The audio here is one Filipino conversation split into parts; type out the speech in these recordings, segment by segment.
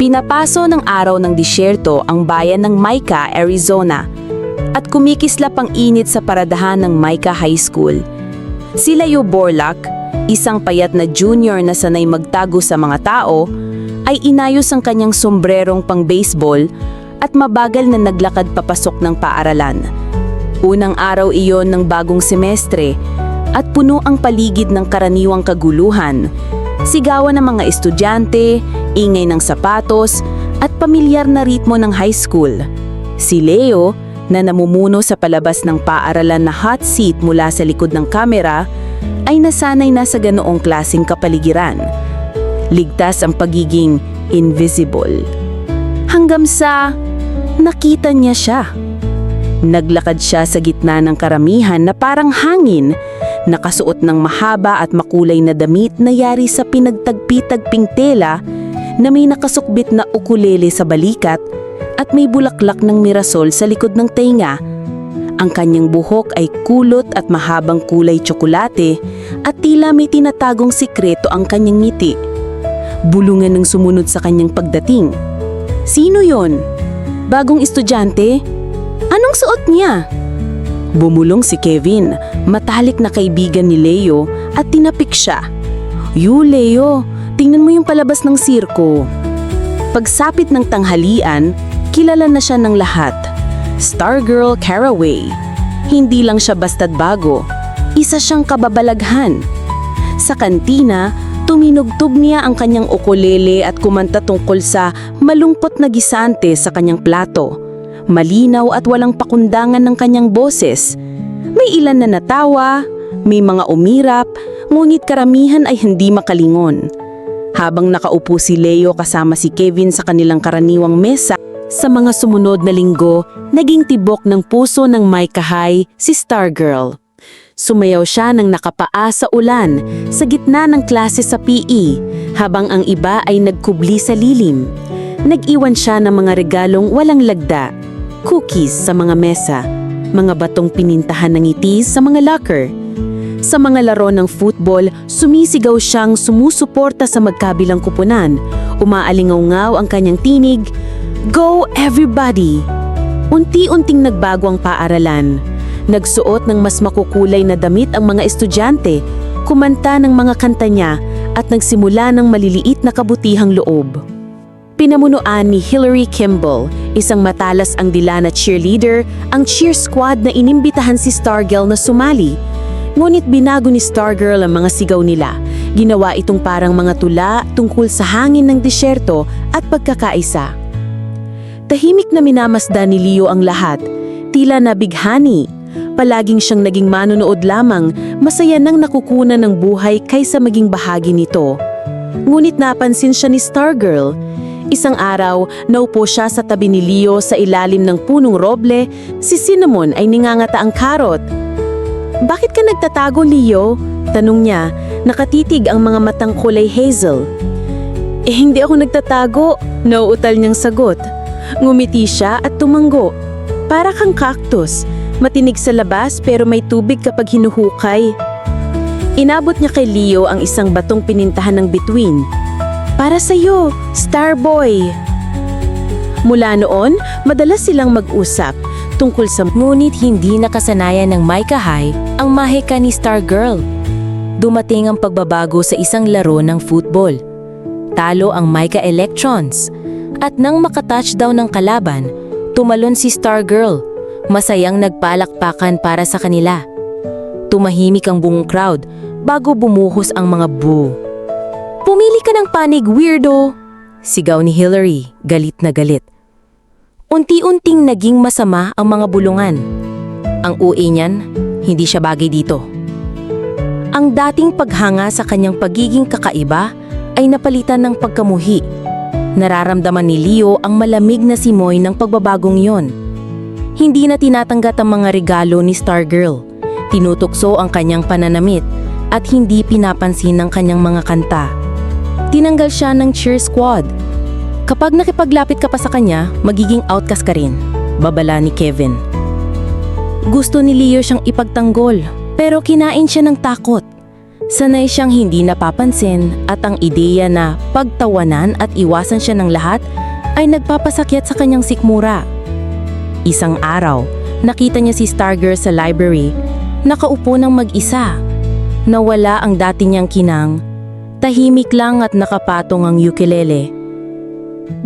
Pinapaso ng araw ng disyerto ang bayan ng Mica, Arizona at kumikislap ang init sa paradahan ng Mica High School. Si Leo Borlak, isang payat na junior na sanay magtago sa mga tao, ay inayos ang kanyang sombrerong pang baseball at mabagal na naglakad papasok ng paaralan. Unang araw iyon ng bagong semestre at puno ang paligid ng karaniwang kaguluhan. Sigawan ng mga estudyante, ingay ng sapatos, at pamilyar na ritmo ng high school. Si Leo, na namumuno sa palabas ng paaralan na hot seat mula sa likod ng kamera, ay nasanay na sa ganoong klasing kapaligiran. Ligtas ang pagiging invisible. Hanggang sa nakita niya siya. Naglakad siya sa gitna ng karamihan na parang hangin, nakasuot ng mahaba at makulay na damit na yari sa pinagtagpi-tagping tela na may nakasukbit na ukulele sa balikat at may bulaklak ng mirasol sa likod ng tenga. Ang kanyang buhok ay kulot at mahabang kulay tsokolate at tila may tinatagong sikreto ang kanyang ngiti. Bulungan ng sumunod sa kanyang pagdating. Sino yon? Bagong estudyante? Anong suot niya? Bumulong si Kevin, matalik na kaibigan ni Leo at tinapik siya. Yu, Leo, tingnan mo yung palabas ng sirko. Pagsapit ng tanghalian, kilala na siya ng lahat. Stargirl Caraway. Hindi lang siya basta't bago, isa siyang kababalaghan. Sa kantina, tuminugtog niya ang kanyang ukulele at kumanta tungkol sa malungkot na gisante sa kanyang plato. Malinaw at walang pakundangan ng kanyang boses. May ilan na natawa, may mga umirap, ngunit karamihan ay hindi makalingon. Habang nakaupo si Leo kasama si Kevin sa kanilang karaniwang mesa, sa mga sumunod na linggo, naging tibok ng puso ng Micah High si Stargirl. Sumayaw siya ng nakapaa sa ulan sa gitna ng klase sa PE habang ang iba ay nagkubli sa lilim. Nag-iwan siya ng mga regalong walang lagda, cookies sa mga mesa, mga batong pinintahan ng itis sa mga locker. Sa mga laro ng football, sumisigaw siyang sumusuporta sa magkabilang kupunan. Umaalingaw-ngaw ang kanyang tinig, Go everybody! Unti-unting nagbago ang paaralan. Nagsuot ng mas makukulay na damit ang mga estudyante, kumanta ng mga kanta niya at nagsimula ng maliliit na kabutihang loob. Pinamunuan ni Hillary Kimball, isang matalas ang dila na cheerleader, ang cheer squad na inimbitahan si Stargirl na sumali. Ngunit binago ni Stargirl ang mga sigaw nila. Ginawa itong parang mga tula tungkol sa hangin ng disyerto at pagkakaisa. Tahimik na minamasdan ni Leo ang lahat, tila nabighani. Palaging siyang naging manonood lamang, masaya nang nakukunan ng buhay kaysa maging bahagi nito. Ngunit napansin siya ni Stargirl. Isang araw, naupo siya sa tabi ni Leo sa ilalim ng punong roble, si Cinnamon ay ningangata ang karot. Bakit ka nagtatago, Leo? Tanong niya, nakatitig ang mga matang kulay hazel. Eh hindi ako nagtatago, nauutal niyang sagot. Ngumiti siya at tumanggo. Para kang cactus, matinig sa labas pero may tubig kapag hinuhukay. Inabot niya kay Leo ang isang batong pinintahan ng bituin. Para sa'yo, Starboy! Mula noon, madalas silang mag-usap tungkol sa ngunit hindi nakasanayan ng Micah High ang mahika ni Stargirl. Dumating ang pagbabago sa isang laro ng football. Talo ang Micah Electrons. At nang makatouchdown ng kalaban, tumalon si Stargirl. Masayang nagpalakpakan para sa kanila. Tumahimik ang buong crowd bago bumuhos ang mga boo. Pumili ka ng panig, weirdo! Sigaw ni Hillary, galit na galit. Unti-unting naging masama ang mga bulungan. Ang ui niyan, hindi siya bagay dito. Ang dating paghanga sa kanyang pagiging kakaiba ay napalitan ng pagkamuhi. Nararamdaman ni Leo ang malamig na simoy ng pagbabagong yon. Hindi na tinatanggap ang mga regalo ni Stargirl. Tinutukso ang kanyang pananamit at hindi pinapansin ng kanyang mga kanta. Tinanggal siya ng cheer squad. Kapag nakipaglapit ka pa sa kanya, magiging outcast ka rin. Babala ni Kevin. Gusto ni Leo siyang ipagtanggol, pero kinain siya ng takot. Sanay siyang hindi napapansin at ang ideya na pagtawanan at iwasan siya ng lahat ay nagpapasakit sa kanyang sikmura. Isang araw, nakita niya si Stargirl sa library, nakaupo ng mag-isa. Nawala ang dati niyang kinang, tahimik lang at nakapatong ang ukulele.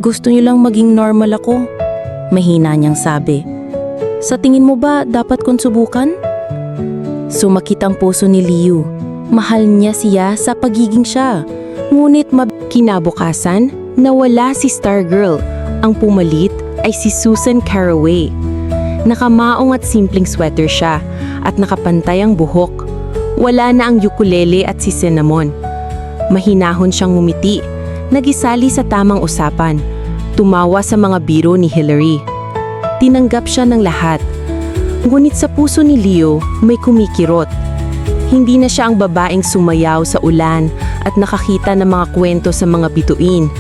Gusto niyo lang maging normal ako? Mahina niyang sabi. Sa tingin mo ba dapat kong subukan? Sumakit ang puso ni Liu. Mahal niya siya sa pagiging siya. Ngunit mab- kinabukasan, nawala si Stargirl. Ang pumalit ay si Susan Caraway. Nakamaong at simpleng sweater siya at nakapantay ang buhok. Wala na ang ukulele at si Cinnamon. Mahinahon siyang ngumiti. Nagisali sa tamang usapan. Tumawa sa mga biro ni Hillary. Tinanggap siya ng lahat. Ngunit sa puso ni Leo may kumikirot. Hindi na siya ang babaeng sumayaw sa ulan at nakakita ng mga kwento sa mga bituin.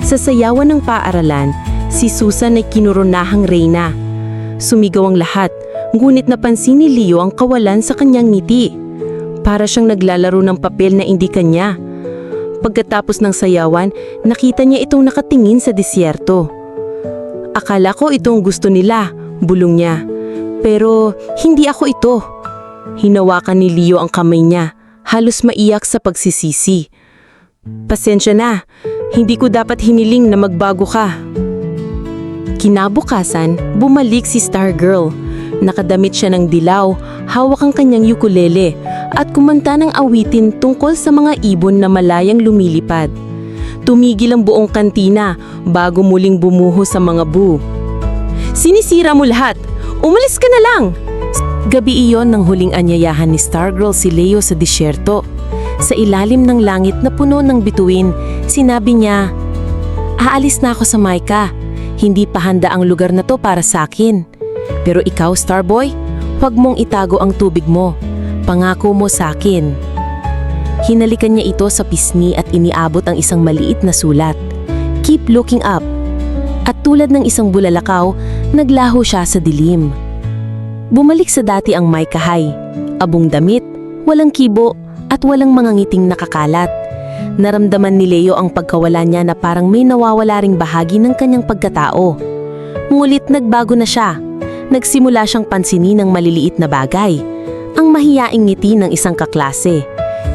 Sa sayawan ng paaralan, si Susan ay kinuronahang reyna. Sumigaw ang lahat, ngunit napansin ni Leo ang kawalan sa kanyang ngiti. Para siyang naglalaro ng papel na hindi kanya. Pagkatapos ng sayawan, nakita niya itong nakatingin sa disyerto. Akala ko itong gusto nila, bulong niya. Pero hindi ako ito. Hinawakan ni Leo ang kamay niya, halos maiyak sa pagsisisi. Pasensya na, hindi ko dapat hiniling na magbago ka. Kinabukasan, bumalik si Stargirl. Nakadamit siya ng dilaw, hawak ang kanyang ukulele, at kumanta ng awitin tungkol sa mga ibon na malayang lumilipad. Tumigil ang buong kantina bago muling bumuho sa mga boo. Sinisira mo lahat! Umalis ka na lang! Gabi iyon nang huling anyayahan ni Stargirl si Leo sa disyerto. Sa ilalim ng langit na puno ng bituin, sinabi niya, Aalis na ako sa Maika. Hindi pa handa ang lugar na to para sa akin. Pero ikaw, Starboy, huwag mong itago ang tubig mo. Pangako mo sa akin. Hinalikan niya ito sa pisngi at iniabot ang isang maliit na sulat. Keep looking up. At tulad ng isang bulalakaw, naglaho siya sa dilim. Bumalik sa dati ang may kahay. Abong damit, walang kibo, at walang mga ngiting nakakalat. Naramdaman ni Leo ang pagkawala niya na parang may nawawala ring bahagi ng kanyang pagkatao. Ngulit nagbago na siya. Nagsimula siyang pansinin ng maliliit na bagay. Ang mahiyaing ngiti ng isang kaklase.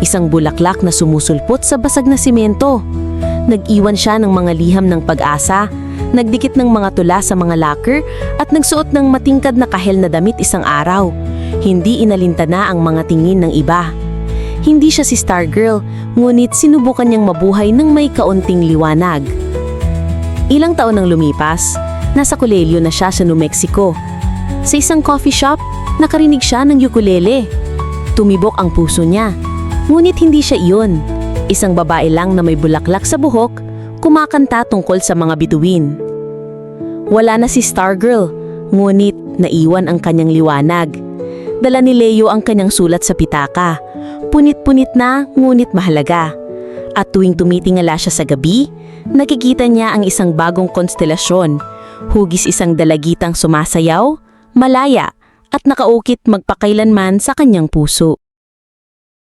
Isang bulaklak na sumusulpot sa basag na simento. Nag-iwan siya ng mga liham ng pag-asa, nagdikit ng mga tula sa mga locker at nagsuot ng matingkad na kahel na damit isang araw. Hindi inalintana ang mga tingin ng iba. Hindi siya si Stargirl, ngunit sinubukan niyang mabuhay ng may kaunting liwanag. Ilang taon nang lumipas, nasa kolelyo na siya sa New Mexico. Sa isang coffee shop, nakarinig siya ng ukulele. Tumibok ang puso niya, ngunit hindi siya iyon. Isang babae lang na may bulaklak sa buhok, kumakanta tungkol sa mga bituin. Wala na si Stargirl, ngunit naiwan ang kanyang liwanag. Dala ni Leo ang kanyang sulat sa pitaka. Punit-punit na, ngunit mahalaga. At tuwing tumitingala siya sa gabi, nakikita niya ang isang bagong konstelasyon. Hugis isang dalagitang sumasayaw, malaya, at nakaukit magpakailanman sa kanyang puso.